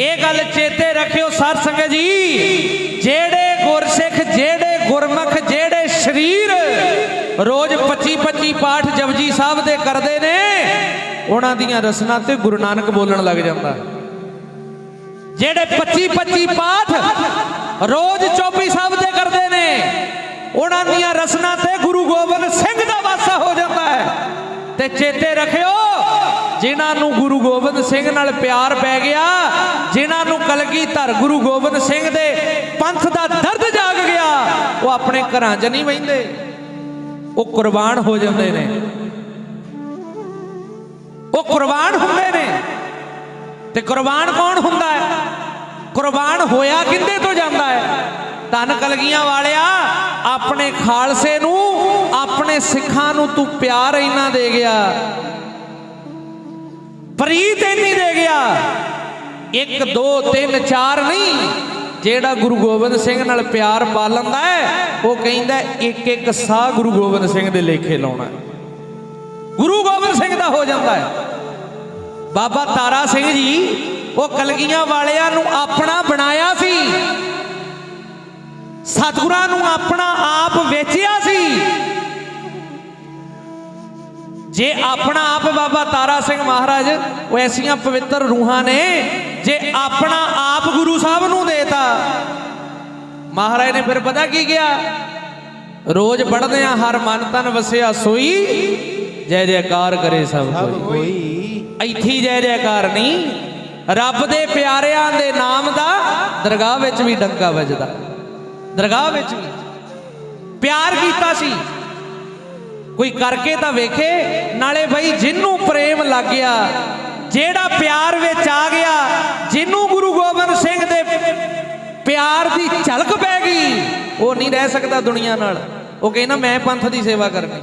ਇਹ ਗੱਲ ਚੇਤੇ ਰੱਖਿਓ ਸਾਧ ਸੰਗਤ ਜੀ। ਜਿਹੜੇ ਗੁਰਸਿੱਖ, ਜਿਹੜੇ ਗੁਰਮੁਖ, ਜਿਹੜੇ ਸ਼ਰੀਰ ਰੋਜ਼ 25 25 ਪਾਠ ਜਪਜੀ ਸਾਹਿਬ ਦੇ ਕਰਦੇ ਨੇ, ਉਹਨਾਂ ਦੀਆਂ ਰਸਨਾ ਤੇ ਗੁਰੂ ਨਾਨਕ ਬੋਲਣ ਲੱਗ ਜਾਂਦਾ। ਜਿਹੜੇ 25 25 ਪਾਠ ਰੋਜ਼ ਚੌਪੀ ਸਾਹਿਬ ਦੇ ਕਰਦੇ ਨੇ, ਉਹਨਾਂ ਦੀਆਂ ਰਸਨਾ ਤੇ ਗੁਰੂ ਗੋਬਿੰਦ ਸਿੰਘ ਦਾ ਵਾਸਾ ਹੋ ਜਾਂਦਾ ਹੈ। ਤੇ ਚੇਤੇ ਰੱਖਿਓ ਜਿਨ੍ਹਾਂ ਨੂੰ ਗੁਰੂ ਗੋਬਿੰਦ ਸਿੰਘ ਨਾਲ ਪਿਆਰ ਪੈ ਗਿਆ, ਜਿਨ੍ਹਾਂ ਨੂੰ ਕਲਗੀ ਧਰ ਗੁਰੂ ਗੋਬਿੰਦ ਸਿੰਘ ਦੇ ਪੰਥ ਦਾ ਦਰਦ ਜਾਗ ਗਿਆ, ਉਹ ਆਪਣੇ ਘਰਾਂ 'ਚ ਨਹੀਂ ਬਹਿੰਦੇ ਉਹ ਕੁਰਬਾਨ ਹੋ ਜਾਂਦੇ ਨੇ। ਉਹ ਕੁਰਬਾਨ ਹੁੰਦੇ ਨੇ। ਤੇ ਕੁਰਬਾਨ ਕੌਣ ਹੁੰਦਾ ਹੈ? ਕੁਰਬਾਨ ਹੋਇਆ ਕਿੰਦੇ ਤੋਂ ਜਾਂਦਾ ਹੈ? ਧਨ ਕਲਗੀਆਂ ਵਾਲਿਆ, ਆਪਣੇ ਖਾਲਸੇ ਨੂੰ, ਆਪਣੇ ਸਿੱਖਾਂ ਨੂੰ ਤੂੰ ਪਿਆਰ ਇੰਨਾ ਦੇ ਗਿਆ। ਪ੍ਰੀਤ ਇੰਨੀ ਦੇ ਗਿਆ। 1 2 3 4 ਨਹੀਂ, ਜਿਹੜਾ ਗੁਰੂ ਗੋਬਿੰਦ ਸਿੰਘ ਨਾਲ ਪਿਆਰ ਪਾ ਲੈਂਦਾ ਹੈ, ਉਹ ਕਹਿੰਦਾ ਇੱਕ ਇੱਕ ਸਾਹ ਗੁਰੂ ਗੋਬਿੰਦ ਸਿੰਘ ਦੇ ਲੇਖੇ ਲਾਉਣਾ ਗੁਰੂ ਗੋਬਿੰਦ ਸਿੰਘ ਦਾ ਹੋ ਜਾਂਦਾ ਹੈ। ਬਾਬਾ ਤਾਰਾ ਸਿੰਘ ਜੀ, ਉਹ ਕਲਗੀਆਂ ਵਾਲਿਆਂ ਨੂੰ ਆਪਣਾ ਬਣਾਇਆ ਸੀ। ਸਤਿਗੁਰਾਂ ਨੂੰ ਆਪਣਾ ਆਪ ਵੇਚਿਆ ਸੀ। ਜੇ ਆਪਣਾ ਆਪ ਬਾਬਾ ਤਾਰਾ ਸਿੰਘ ਮਹਾਰਾਜ ਉਹ ਐਸੀਆਂ ਪਵਿੱਤਰ ਰੂਹਾਂ ਨੇ ਜੇ ਆਪਣਾ ਆਪ ਗੁਰੂ ਸਾਹਿਬ ਨੂੰ ਦੇਤਾ। ਮਹਾਰਾਜ ਨੇ ਫਿਰ ਪਤਾ ਕੀ ਗਿਆ ਰੋਜ਼ ਪੜਦੇ ਆ ਹਰ ਮਨ ਤਨ ਵਸਿਆ ਸੋਈ ਜੈ ਜੈਕਾਰ ਕਰੇ ਸਭ ਕੋਈ। ਇੱਥੇ ਜੈ ਜੈਕਾਰ ਨਹੀਂ ਰੱਬ ਦੇ ਪਿਆਰਿਆਂ ਦੇ ਨਾਮ ਦਾ ਦਰਗਾਹ ਵਿੱਚ ਵੀ ਡੰਕਾ ਵੱਜਦਾ। ਦਰਗਾਹ ਵਿੱਚ ਵੀ। ਪਿਆਰ ਕੀਤਾ ਸੀ। ਕੋਈ ਕਰਕੇ ਤਾਂ ਵੇਖੇ? ਨਾਲੇ ਬਈ ਜਿੰਨੂੰ ਪ੍ਰੇਮ ਲੱਗ ਗਿਆ ਜਿਹੜਾ ਪਿਆਰ ਵਿੱਚ ਆ ਗਿਆ, ਜਿੰਨੂੰ ਗੁਰੂ ਗੋਬਿੰਦ ਸਿੰਘ ਦੇ ਪਿਆਰ ਦੀ ਝਲਕ ਪੈ ਗਈ, ਉਹ ਨਹੀਂ ਰਹਿ ਸਕਦਾ ਦੁਨੀਆ ਨਾਲ। ਉਹ ਕਹਿੰਦਾ, ਮੈਂ ਪੰਥ ਦੀ ਸੇਵਾ ਕਰਨੀ।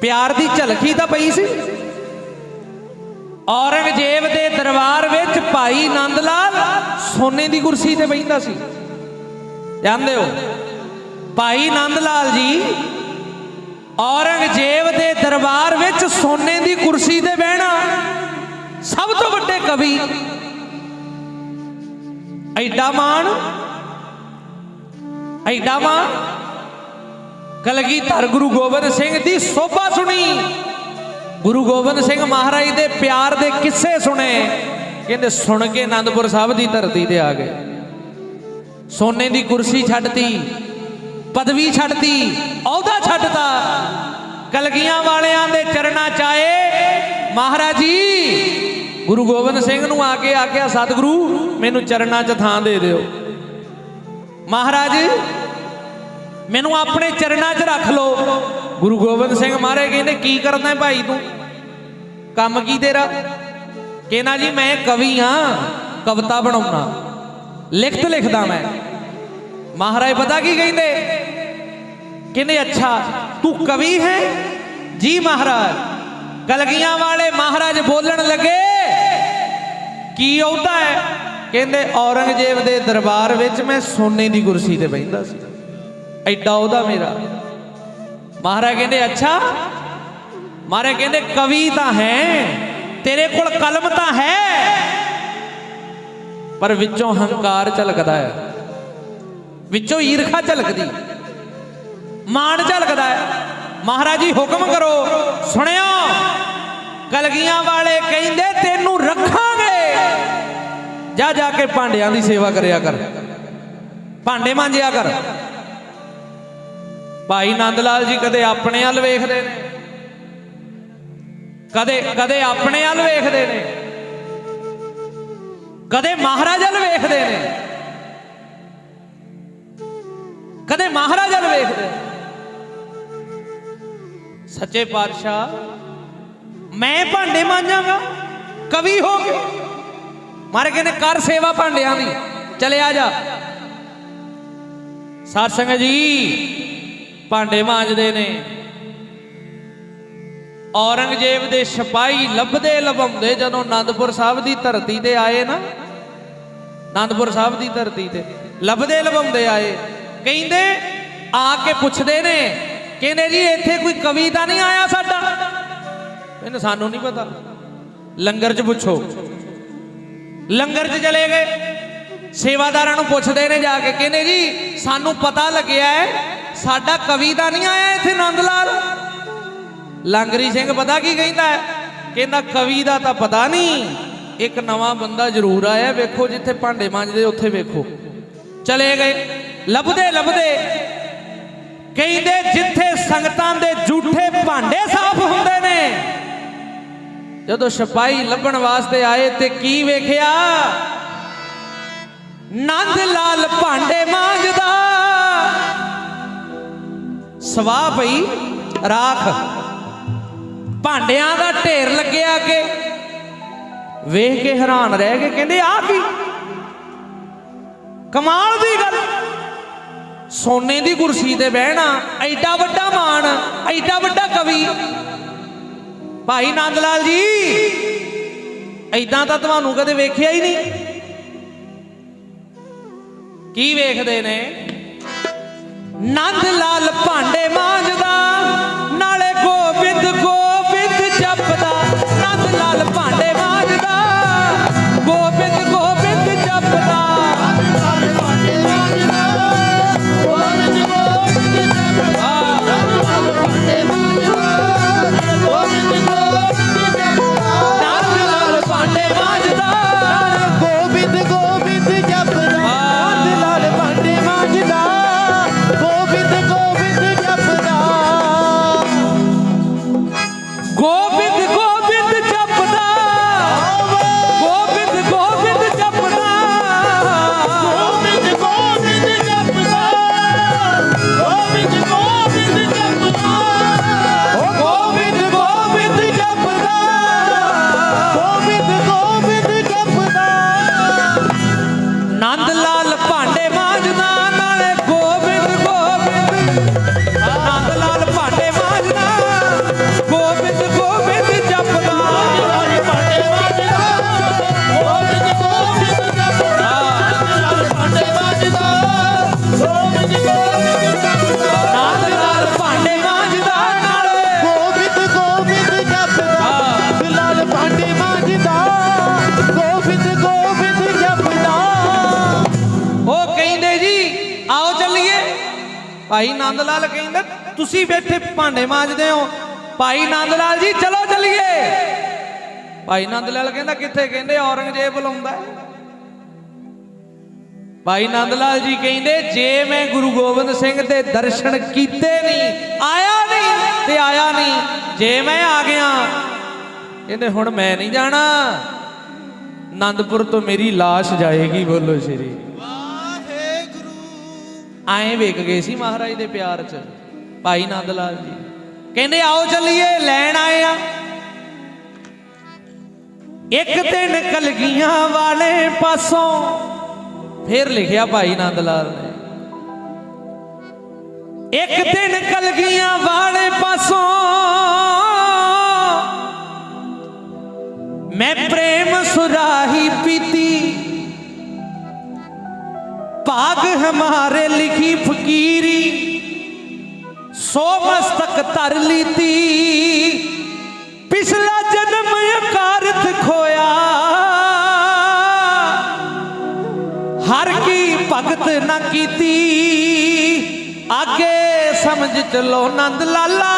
ਪਿਆਰ ਦੀ ਝਲਕ ਹੀ ਤਾਂ ਪਈ ਸੀ। ਔਰੰਗਜ਼ੇਬ ਦੇ ਦਰਬਾਰ ਵਿੱਚ ਭਾਈ ਨੰਦ ਲਾਲ ਸੋਨੇ ਦੀ ਕੁਰਸੀ ਤੇ ਬੈਠਦਾ ਸੀ। ਜਾਣਦੇ ਹੋ? ਭਾਈ ਆਨੰਦ ਲਾਲ ਜੀ ਔਰੰਗਜ਼ੇਬ ਦੇ ਦਰਬਾਰ ਵਿੱਚ ਸੋਨੇ ਦੀ ਕੁਰਸੀ ਤੇ ਬਹਿਣਾ ਸਭ ਤੋਂ ਵੱਡੇ ਕਵੀ। ਐਡਾ ਮਾਣ ਐਡਾ ਮਾਣ। ਕਲਗੀਧਰ ਗੁਰੂ ਗੋਬਿੰਦ ਸਿੰਘ ਦੀ ਸੋਭਾ ਸੁਣੀ। ਗੁਰੂ ਗੋਬਿੰਦ ਸਿੰਘ ਮਹਾਰਾਜ ਦੇ ਪਿਆਰ ਦੇ ਕਿੱਸੇ ਸੁਣੇ। ਕਹਿੰਦੇ, ਸੁਣ ਕੇ ਆਨੰਦਪੁਰ ਸਾਹਿਬ ਦੀ ਧਰਤੀ ਤੇ ਆ ਗਏ। ਸੋਨੇ ਦੀ ਕੁਰਸੀ ਛੱਡਤੀ। ਪਦਵੀ ਛੱਡਤੀ, ਅਹੁਦਾ ਛੱਡਤਾ। ਕਲਗੀਆਂ ਵਾਲਿਆਂ ਦੇ ਚਰਨਾਂ ਚ ਆਏ। ਮਹਾਰਾਜ ਜੀ, ਗੁਰੂ ਗੋਬਿੰਦ ਸਿੰਘ ਨੂੰ ਆ ਕੇ ਆਖਿਆ, ਸਤਿਗੁਰੂ, ਮੈਨੂੰ ਚਰਨਾਂ 'ਚ ਥਾਂ ਦੇ ਦਿਓ। ਮਹਾਰਾਜ, ਮੈਨੂੰ ਆਪਣੇ ਚਰਨਾਂ 'ਚ ਰੱਖ ਲਓ। ਗੁਰੂ ਗੋਬਿੰਦ ਸਿੰਘ ਮਹਾਰਾਜ ਕਹਿੰਦੇ, ਕੀ ਕਰਦਾ ਭਾਈ ਤੂੰ? ਕੰਮ ਕੀ ਤੇਰਾ? ਕਹਿੰਦਾ ਜੀ, ਮੈਂ ਕਵੀ ਹਾਂ, ਕਵਿਤਾ ਬਣਾਉਣਾ। ਲਿਖਤ ਲਿਖਦਾ ਮੈਂ। ਮਹਾਰਾਜ ਪਤਾ ਕੀ ਕਹਿੰਦੇ? ਕਹਿੰਦੇ ਅੱਛਾ, ਤੂੰ ਕਵੀ ਹੈ? ਜੀ ਮਹਾਰਾਜ ਕਲਗੀਆਂ ਵਾਲੇ ਮਹਾਰਾਜ ਬੋਲਣ ਲੱਗੇ, ਕੀ ਆਉਂਦਾ ਹੈ? ਕਹਿੰਦੇ, ਔਰੰਗਜ਼ੇਬ ਦੇ ਦਰਬਾਰ ਵਿੱਚ ਮੈਂ ਸੋਨੇ ਦੀ ਕੁਰਸੀ ਤੇ ਬੈਠਦਾ ਸੀ। ਐਡਾ ਉਹਦਾ ਮੇਰਾ। ਮਹਾਰਾਜ ਕਹਿੰਦੇ, ਅੱਛਾ, ਮਹਾਰਾਜ ਕਹਿੰਦੇ, ਕਵੀ ਤਾਂ ਹੈ, ਤੇਰੇ ਕੋਲ ਕਲਮ ਤਾਂ ਹੈ। ਪਰ ਵਿੱਚੋਂ ਹੰਕਾਰ ਝਲਕਦਾ ਹੈ। ਵਿੱਚੋਂ ਈਰਖਾ ਝਲਕਦੀ। ਮਾਣ ਝਲਕਦਾ ਹੈ। ਮਹਾਰਾਜ ਜੀ ਹੁਕਮ ਕਰੋ। ਸੁਣਿਓ, ਕਲਗੀਆਂ ਵਾਲੇ ਕਹਿੰਦੇ, ਤੈਨੂੰ ਰੱਖਾਂਗੇ। ਜਾ ਜਾ ਕੇ ਭਾਂਡਿਆਂ ਦੀ ਸੇਵਾ ਕਰਿਆ ਕਰ। ਭਾਂਡੇ ਮਾਂਜਿਆ ਕਰ। ਭਾਈ ਨੰਦ ਲਾਲ ਜੀ ਕਦੇ ਆਪਣੇ ਵੱਲ ਵੇਖਦੇ ਨੇ। ਕਦੇ ਕਦੇ ਆਪਣੇ ਵੱਲ ਵੇਖਦੇ ਨੇ। ਕਦੇ ਮਹਾਰਾਜ ਵੱਲ ਵੇਖਦੇ ਨੇ। ਕਦੇ ਮਹਾਰਾਜ ਵੱਲ ਵੇਖਦੇ ਨੇ। ਸੱਚੇ ਪਾਤਸ਼ਾਹ, ਮੈਂ ਭਾਂਡੇ ਮਾਂਜਾਂਗਾ, ਕਵੀ ਹੋ ਕੇ। ਮਾਰੇ ਕਹਿੰਦੇ, ਕਰ ਸੇਵਾ ਭਾਂਡਿਆਂ ਦੀ। ਚਲਿਆ ਜਾ। ਸਾਧ ਸੰਗਤ ਜੀ, ਭਾਂਡੇ ਮਾਂਜਦੇ ਨੇ। ਔਰੰਗਜ਼ੇਬ ਦੇ ਸਿਪਾਹੀ ਲੱਭਦੇ ਲਭਾਉਂਦੇ ਜਦੋਂ ਆਨੰਦਪੁਰ ਸਾਹਿਬ ਦੀ ਧਰਤੀ ਤੇ ਆਏ ਨਾ ਆਨੰਦਪੁਰ ਸਾਹਿਬ ਦੀ ਧਰਤੀ ਤੇ, ਲੱਭਦੇ ਲਭਾਉਂਦੇ ਆਏ। ਕਹਿੰਦੇ, ਆ ਕੇ ਪੁੱਛਦੇ ਨੇ ਕਹਿੰਦੇ ਜੀ, ਇੱਥੇ ਕੋਈ ਕਵੀ ਤਾਂ ਨਹੀਂ ਆਇਆ ਸਾਡਾ? ਕਹਿੰਦੇ ਸਾਨੂੰ ਨਹੀਂ ਪਤਾ। ਲੰਗਰ 'ਚ ਪੁੱਛੋ। ਲੰਗਰ 'ਚ ਚਲੇ ਗਏ। ਸੇਵਾਦਾਰਾਂ ਨੂੰ ਪੁੱਛਦੇ ਨੇ ਜਾ ਕੇ ਕਹਿੰਦੇ ਜੀ, ਸਾਨੂੰ ਪਤਾ ਲੱਗਿਆ ਹੈ, ਸਾਡਾ ਕਵੀ ਤਾਂ ਨਹੀਂ ਆਇਆ ਇੱਥੇ ਨੰਦ ਲਾਲ ਲੰਗਰੀ ਸਿੰਘ ਪਤਾ ਕੀ ਕਹਿੰਦਾ ਹੈ? ਕਹਿੰਦਾ, ਕਵੀ ਦਾ ਤਾਂ ਪਤਾ ਨਹੀਂ। ਇੱਕ ਨਵਾਂ ਬੰਦਾ ਜ਼ਰੂਰ ਆਇਆ, ਵੇਖੋ ਜਿੱਥੇ ਭਾਂਡੇ ਮਾਂਜਦੇ, ਉੱਥੇ ਵੇਖੋ। ਚਲੇ ਗਏ। ਲੱਭਦੇ ਲੱਭਦੇ। ਕਹਿੰਦੇ ਜਿੱਥੇ ਸੰਗਤਾਂ ਦੇ ਝੂਠੇ ਭਾਂਡੇ ਸਾਫ਼ ਹੁੰਦੇ ਨੇ, ਜਦੋਂ ਸਿਪਾਹੀ ਲੱਭਣ ਵਾਸਤੇ ਆਏ ਤੇ ਕੀ ਵੇਖਿਆ? ਨੰਦ ਲਾਲ ਭਾਂਡੇ ਮਾਂਜਦਾ। ਸਵਾਹ ਪਈ, ਰਾਖ। ਭਾਂਡਿਆਂ ਦਾ ਢੇਰ ਲੱਗਿਆ ਕਿ ਵੇਖ ਕੇ ਹੈਰਾਨ ਰਹਿ ਗਏ, ਕਹਿੰਦੇ ਆ ਕੀ? ਕਮਾਲ ਦੀ ਗੱਲ। ਸੋਨੇ ਦੀ ਕੁਰਸੀ ਤੇ ਬਹਿਣਾ, ਐਡਾ ਵੱਡਾ ਮਾਣ, ਐਡਾ ਵੱਡਾ ਕਵੀ। ਭਾਈ ਨੰਦ ਲਾਲ ਜੀ ਐਦਾਂ ਤਾਂ ਤੁਹਾਨੂੰ ਕਦੇ ਵੇਖਿਆ ਹੀ ਨਹੀਂ। ਕੀ ਵੇਖਦੇ ਨੇ? ਨੰਦ ਲਾਲ ਭਾਂਡੇ ਮਾਂਜਦਾ। ਨੰਦ ਲਾਲ ਤੁਸੀਂ ਬੈਠੇ ਭਾਂਡੇ ਮਾਂਜਦੇ ਹੋ। ਭਾਈ ਨੰਦ ਲਾਲ ਜੀ ਚਲੋ ਚੱਲੀਏ। ਭਾਈ ਨੰਦ ਲਾਲ ਕਹਿੰਦਾ ਕਿੱਥੇ ਕਹਿੰਦੇ? ਔਰੰਗਜ਼ੇਬ ਬੁਲਾਉਂਦਾ। ਭਾਈ ਨੰਦ ਲਾਲ ਜੀ ਕਹਿੰਦੇ ਜੇ ਮੈਂ ਗੁਰੂ ਗੋਬਿੰਦ ਸਿੰਘ ਦੇ ਦਰਸ਼ਨ ਕੀਤੇ ਨਹੀਂ ਆਇਆ ਨਹੀਂ ਤੇ ਆਇਆ ਨਹੀਂ ਜੇ ਮੈਂ ਆ ਗਿਆ ਕਹਿੰਦੇ ਹੁਣ ਮੈਂ ਨਹੀਂ ਜਾਣਾ। ਆਨੰਦਪੁਰ ਤੋਂ ਮੇਰੀ লাশ ਜਾਏਗੀ ਬੋਲੋ ਸ਼੍ਰੀ। ਆਏ ਵੇਖ ਗਏ ਸੀ ਮਹਾਰਾਜ ਦੇ ਪਿਆਰ 'ਚ। ਭਾਈ ਨੰਦ ਲਾਲ ਜੀ। ਕਹਿੰਦੇ, ਆਓ ਚੱਲੀਏ, ਲੈਣ ਆਏ ਆ। ਇੱਕ ਦਿਨ ਕਲਗੀਆਂ ਵਾਲੇ ਪਾਸੋਂ ਫਿਰ ਲਿਖਿਆ ਭਾਈ ਨੰਦ ਲਾਲ ਨੇ। ਇੱਕ ਦਿਨ ਕਲਗੀਆਂ ਵਾਲੇ ਪਾਸੋਂ ਮੈਂ ਪ੍ਰੇਮ ਸੁਰਾਹੀ ਪੀਤੀ। ਭਾਗ ਹਮਾਰੇ ਲਿਖੀ ਫਕੀਰੀ ਸੋ ਮਸਤਕ ਧਰ ਲੀਤੀ। ਪਿਛਲਾ ਜਨਮ ਅਕਾਰਥ ਖੋਇਆ। ਹਰ ਕੀ ਭਗਤ ਨਾ ਕੀਤੀ। ਆਗੇ ਸਮਝ ਚਲੋ ਨੰਦ ਲਾਲਾ।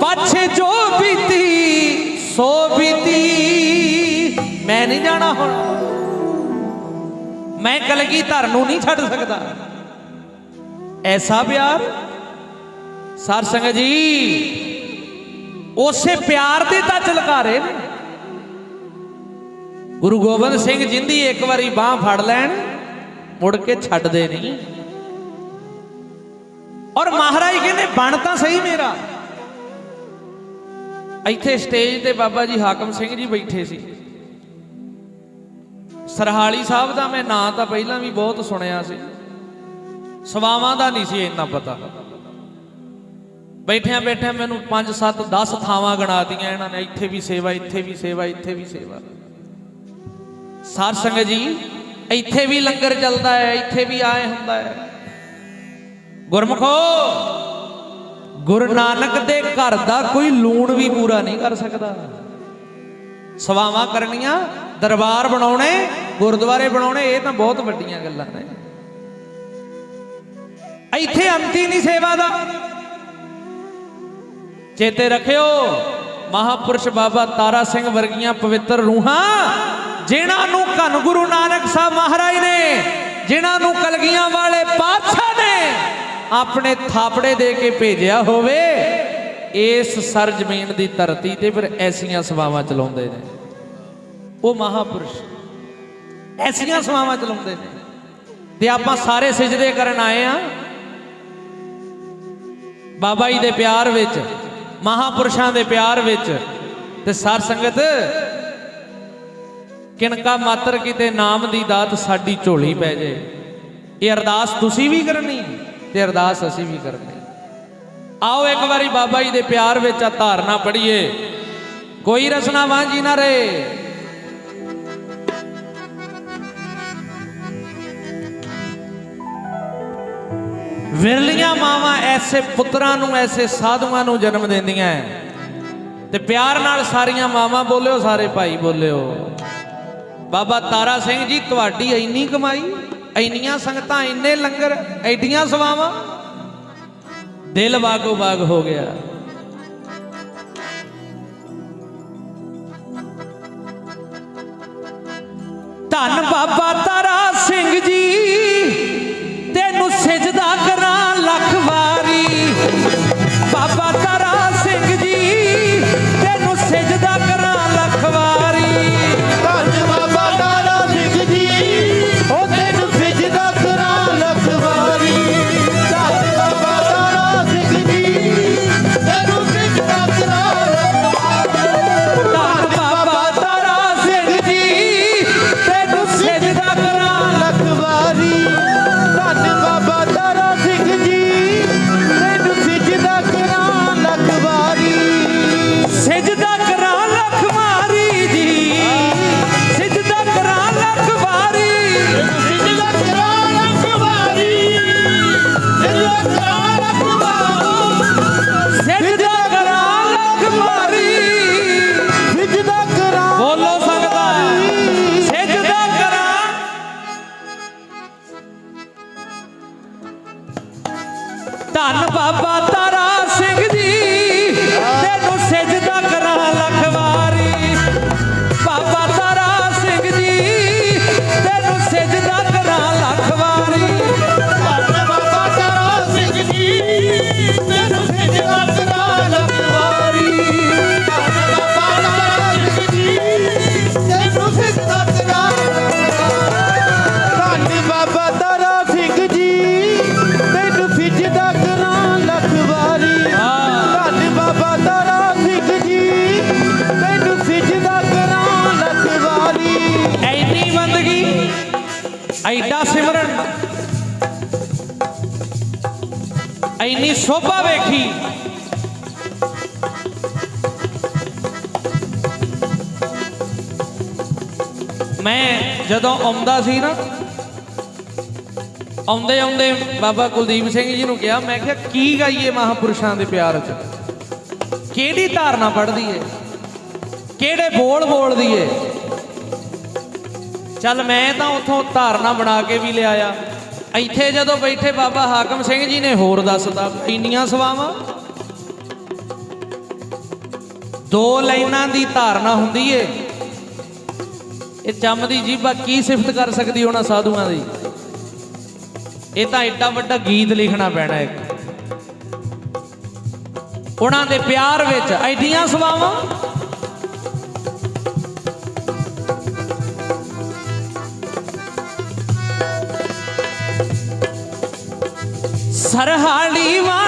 ਪਾਛੇ ਜੋ ਬੀਤੀ, ਸੋ ਬੀਤੀ। ਮੈਂ ਨਹੀਂ ਜਾਣਾ ਹੁਣ। ਮੈਂ ਕਲਗੀ ਧਰ ਨੂੰ ਨਹੀਂ ਛੱਡ ਸਕਦਾ। ਐਸਾ ਪਿਆਰ? ਸਰ ਸੰਗਤ ਜੀ, ਉਸੇ ਪਿਆਰ ਦੇ ਤਾਂ ਚਲਕਾਰੇ ਨੇ। ਗੁਰੂ ਗੋਬਿੰਦ ਸਿੰਘ ਜਿੰਦੀ ਇੱਕ ਵਾਰੀ ਬਾਹ ਫੜ ਲੈਣ, ਮੁੜ ਕੇ ਛੱਡਦੇ ਨਹੀਂ। ਔਰ ਮਹਾਰਾਜ ਕਹਿੰਦੇ, ਬਣ ਤਾਂ ਸਹੀ ਮੇਰਾ। ਇੱਥੇ ਸਟੇਜ ਤੇ ਬਾਬਾ ਜੀ ਹਾਕਮ ਸਿੰਘ ਜੀ ਬੈਠੇ ਸੀ। ਸਰਹਾਲੀ ਸਾਹਿਬ ਦਾ ਮੈਂ ਨਾਂ ਤਾਂ ਪਹਿਲਾਂ ਵੀ ਬਹੁਤ ਸੁਣਿਆ ਸੀ। ਸਵਾਵਾਂ ਦਾ ਨਹੀਂ ਸੀ ਇੰਨਾ ਪਤਾ। ਬੈਠਿਆਂ ਬੈਠਿਆਂ ਮੈਨੂੰ 5 7 10 ਥਾਵਾਂ ਗਣਾਤੀਆਂ ਇਹਨਾਂ ਨੇ, ਇੱਥੇ ਵੀ ਸੇਵਾ, ਇੱਥੇ ਵੀ ਸੇਵਾ, ਇੱਥੇ ਵੀ ਸੇਵਾ। ਸਾਧ ਸੰਗਤ ਜੀ, ਇੱਥੇ ਵੀ ਲੰਗਰ ਚੱਲਦਾ ਹੈ, ਇੱਥੇ ਵੀ ਆਏ ਹੁੰਦਾ ਹੈ। ਗੁਰਮਖੋ, ਗੁਰੂ ਨਾਨਕ ਦੇ ਘਰ ਦਾ ਕੋਈ ਲੂਣ ਵੀ ਪੂਰਾ ਨਹੀਂ ਕਰ ਸਕਦਾ। ਸਵਾਵਾਂ ਕਰਨੀਆਂ, ਦਰਬਾਰ ਬਣਾਉਣੇ, ਗੁਰਦੁਆਰੇ ਬਣਾਉਣੇ, ਇਹ ਤਾਂ ਬਹੁਤ ਵੱਡੀਆਂ ਗੱਲਾਂ ਨੇ। ਇੱਥੇ ਅੰਤੀ ਨਹੀਂ ਸੇਵਾ ਦਾ। ਚੇਤੇ ਰੱਖਿਓ, ਮਹਾਪੁਰਸ਼ ਬਾਬਾ ਤਾਰਾ ਸਿੰਘ ਵਰਗੀਆਂ ਪਵਿੱਤਰ ਰੂਹਾਂ, ਜਿਨ੍ਹਾਂ ਨੂੰ ਧੰਨ ਗੁਰੂ ਨਾਨਕ ਸਾਹਿਬ ਮਹਾਰਾਜ ਨੇ, ਜਿਨ੍ਹਾਂ ਨੂੰ ਕਲਗੀਆਂ ਵਾਲੇ ਪਾਤਸ਼ਾਹ ਨੇ ਆਪਣੇ ਥਾਪੜੇ ਦੇ ਕੇ ਭੇਜਿਆ ਹੋਵੇ, ਇਸ ਸਰ ਜ਼ਮੀਨ ਦੀ ਧਰਤੀ ਤੇ ਫਿਰ ਐਸੀਆਂ ਸਵਾਵਾਂ ਚਲਾਉਂਦੇ ਨੇ। ਉਹ ਮਹਾਪੁਰਸ਼ ਐਸੀਆਂ ਸਵਾਵਾਂ ਚਲਾਉਂਦੇ ਨੇ। ਤੇ ਆਪਾਂ ਸਾਰੇ ਸਜਦੇ ਕਰਨ ਆਏ ਆ। ਬਾਬਾ ਜੀ ਦੇ ਪਿਆਰ ਵਿੱਚ, ਮਹਾਪੁਰਸ਼ਾਂ ਦੇ ਪਿਆਰ ਵਿੱਚ ਤੇ ਸਾਰ ਸੰਗਤ, ਕਿਨਕਾ ਮਾਤਰ ਕਿਤੇ ਨਾਮ ਦੀ ਦਾਤ ਸਾਡੀ ਝੋਲੀ ਪੈ ਜੇ। ਇਹ ਅਰਦਾਸ ਤੁਸੀਂ ਵੀ ਕਰਨੀ ਤੇ ਅਰਦਾਸ ਅਸੀਂ ਵੀ ਕਰਨੀ। ਆਓ ਇੱਕ ਵਾਰੀ ਬਾਬਾ ਜੀ ਦੇ ਪਿਆਰ ਵਿੱਚ ਆ ਧਾਰਨਾ ਪੜੀਏ ਕੋਈ ਰਸਨਾ ਵਾਂਝੀ ਨਾ ਰਹੇ। ਵਿਰਲੀਆਂ ਮਾਵਾਂ ਐਸੇ ਪੁੱਤਰਾਂ ਨੂੰ, ਐਸੇ ਸਾਧੂਆਂ ਨੂੰ ਜਨਮ ਦਿੰਦੀਆਂ ਤੇ ਪਿਆਰ ਨਾਲ ਸਾਰੀਆਂ ਮਾਵਾਂ ਬੋਲਿਓ, ਸਾਰੇ ਭਾਈ ਬੋਲਿਓ। ਬਾਬਾ ਤਾਰਾ ਸਿੰਘ ਜੀ, ਤੁਹਾਡੀ ਇੰਨੀ ਕਮਾਈ, ਇੰਨੀਆਂ ਸੰਗਤਾਂ, ਇੰਨੇ ਲੰਗਰ, ਐਡੀਆਂ ਸਵਾਵਾਂ। ਦਿਲ ਬਾਗੋ ਬਾਗ ਹੋ ਗਿਆ। ਧੰਨ ਬਾਬਾ ਮੈਂ ਜਦੋਂ ਆਉਂਦਾ ਸੀ ਨਾ, ਆਉਂਦੇ ਆਉਂਦੇ ਬਾਬਾ ਕੁਲਦੀਪ ਸਿੰਘ ਜੀ ਨੂੰ ਕਿਹਾ, ਮੈਂ ਕਿਹਾ, ਕੀ ਗਾਈਏ ਮਹਾਪੁਰਸ਼ਾਂ ਦੇ ਪਿਆਰ 'ਚ? ਕਿਹੜੀ ਧਾਰਨਾ ਪੜ੍ਹਦੀ ਏ? ਕਿਹੜੇ ਬੋਲ ਬੋਲਦੀ ਏ? ਚੱਲ ਮੈਂ ਤਾਂ ਉਥੋਂ ਧਾਰਨਾ ਬਣਾ ਕੇ ਵੀ ਲਿਆਇਆ। ਇੱਥੇ ਜਦੋਂ ਬੈਠੇ ਬਾਬਾ ਹਾਕਮ ਸਿੰਘ ਜੀ ਨੇ ਹੋਰ ਦੱਸਦਾ ਇੰਨੀਆਂ ਸਵਾਵਾਂ? ਦੋ ਲਾਈਨਾਂ ਦੀ ਧਾਰਨਾ ਹੁੰਦੀ ਏ। ਇਹ ਚੰਮ ਦੀ ਜੀਭਾ ਕੀ ਸਿਫਤ ਕਰ ਸਕਦੀ ਉਹਨਾਂ ਸਾਧੂਆਂ ਦੀ। ਇਹ ਤਾਂ ਐਡਾ ਵੱਡਾ ਗੀਤ ਲਿਖਣਾ ਪੈਣਾ ਇੱਕ। ਉਹਨਾਂ ਦੇ ਪਿਆਰ ਵਿੱਚ ਐਡੀਆਂ ਸਵਾਵਾਂ। ਸਰਹਾਲੀ ਵਾਲੇ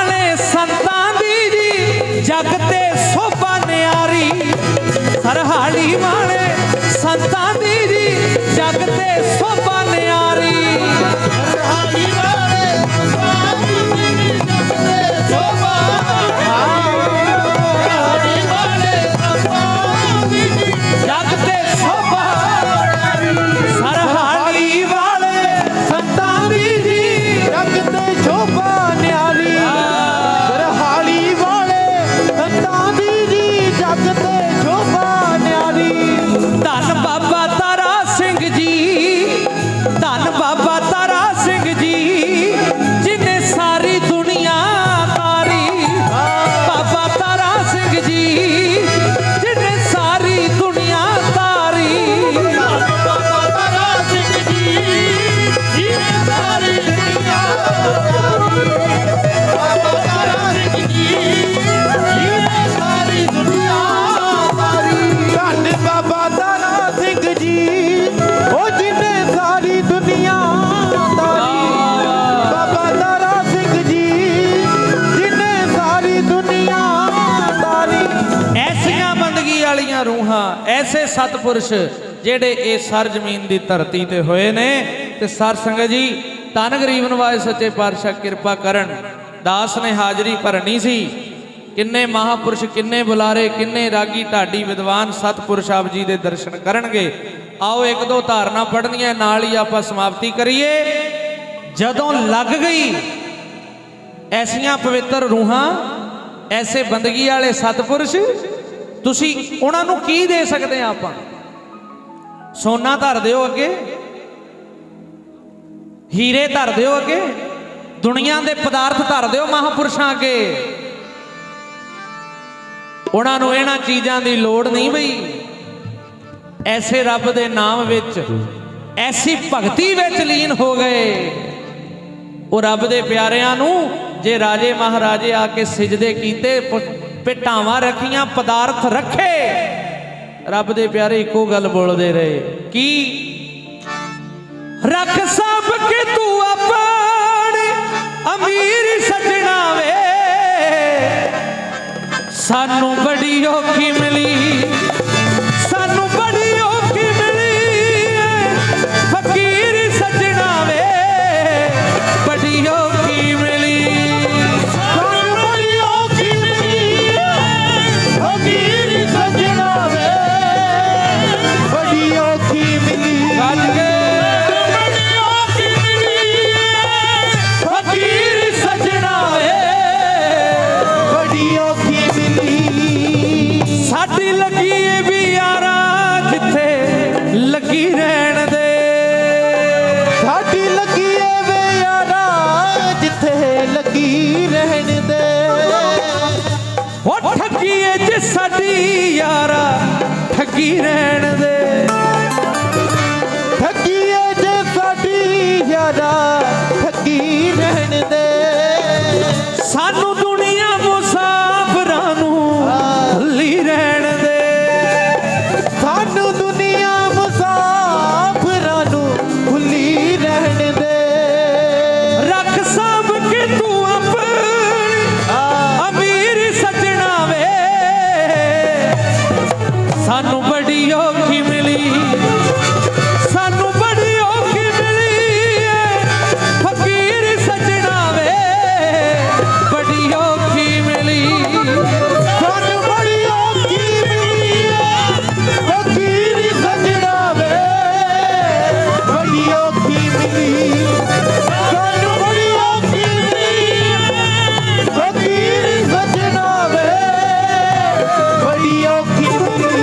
ਸਤਪੁਰਸ਼ ਜਿਹੜੇ ਇਹ ਸਰ ਜ਼ਮੀਨ ਦੀ ਧਰਤੀ ਤੇ ਹੋਏ ਨੇ ਤੇ ਸਰ ਸੰਗਤ ਜੀ ਤਨ ਗਰੀਬ ਨਵਾਜ ਸੱਚੇ ਪਾਤਸ਼ਾਹ ਕਿਰਪਾ ਕਰਨ, ਦਾਸ ਨੇ ਹਾਜ਼ਰੀ ਭਰਨੀ ਸੀ। ਕਿੰਨੇ ਮਹਾਪੁਰਸ਼, ਕਿੰਨੇ ਬੁਲਾਰੇ, ਕਿੰਨੇ ਰਾਗੀ ਢਾਡੀ ਵਿਦਵਾਨ ਸਤਪੁਰਸ਼ ਆਪ ਜੀ ਦੇ ਦਰਸ਼ਨ ਕਰਨਗੇ। ਆਓ ਇੱਕ ਦੋ ਧਾਰਨਾ ਪੜ੍ਹਨੀਆਂ, ਨਾਲ ਹੀ ਆਪਾਂ ਸਮਾਪਤੀ ਕਰੀਏ। ਜਦੋਂ ਲੱਗ ਗਈ, ਐਸੀਆਂ ਪਵਿੱਤਰ ਰੂਹਾਂ, ਐਸੇ ਬੰਦਗੀ ਵਾਲੇ ਸਤਪੁਰਸ਼ ਤੁਸੀਂ ਉਹਨਾਂ ਨੂੰ ਕੀ ਦੇ ਸਕਦੇ ਆ ਆਪਾਂ? ਸੋਨਾ ਧਰ ਦਿਓ ਅੱਗੇ। ਹੀਰੇ ਧਰ ਦਿਓ ਅੱਗੇ। ਦੁਨੀਆ ਦੇ ਪਦਾਰਥ ਧਰ ਦਿਓ ਮਹਾਪੁਰਸ਼ਾਂ ਅੱਗੇ। ਉਹਨਾਂ ਨੂੰ ਇਹਨਾਂ ਚੀਜ਼ਾਂ ਦੀ ਲੋੜ ਨਹੀਂ ਬਈ। ਐਸੇ ਰੱਬ ਦੇ ਨਾਮ ਵਿੱਚ, ਐਸੀ ਭਗਤੀ ਵਿੱਚ ਲੀਨ ਹੋ ਗਏ। ਉਹ ਰੱਬ ਦੇ ਪਿਆਰਿਆਂ ਨੂੰ ਜੇ ਰਾਜੇ ਮਹਾਰਾਜੇ ਆ ਕੇ ਸਜਦੇ ਕੀਤੇ ਪਿਟਾਵਾਂ ਰੱਖੀਆਂ, ਪਦਾਰਥ ਰੱਖੇ। ਰੱਬ ਦੇ ਪਿਆਰੇ ਇੱਕੋ ਗੱਲ ਬੋਲਦੇ ਰਹੇ, ਕੀ? ਰੱਖ ਸਭ ਕੇ ਤੂੰ ਆਪਣੇ, ਅਮੀਰ ਸਜਣਾ ਵੇ। ਸਾਨੂੰ ਬੜੀ ਔਖੀ ਮਿਲੀ। ਠੱਗੀਏ ਸਾਡੀ ਯਾਰਾ ਠੱਗੀ ਰਹਿਣ ਦੇ।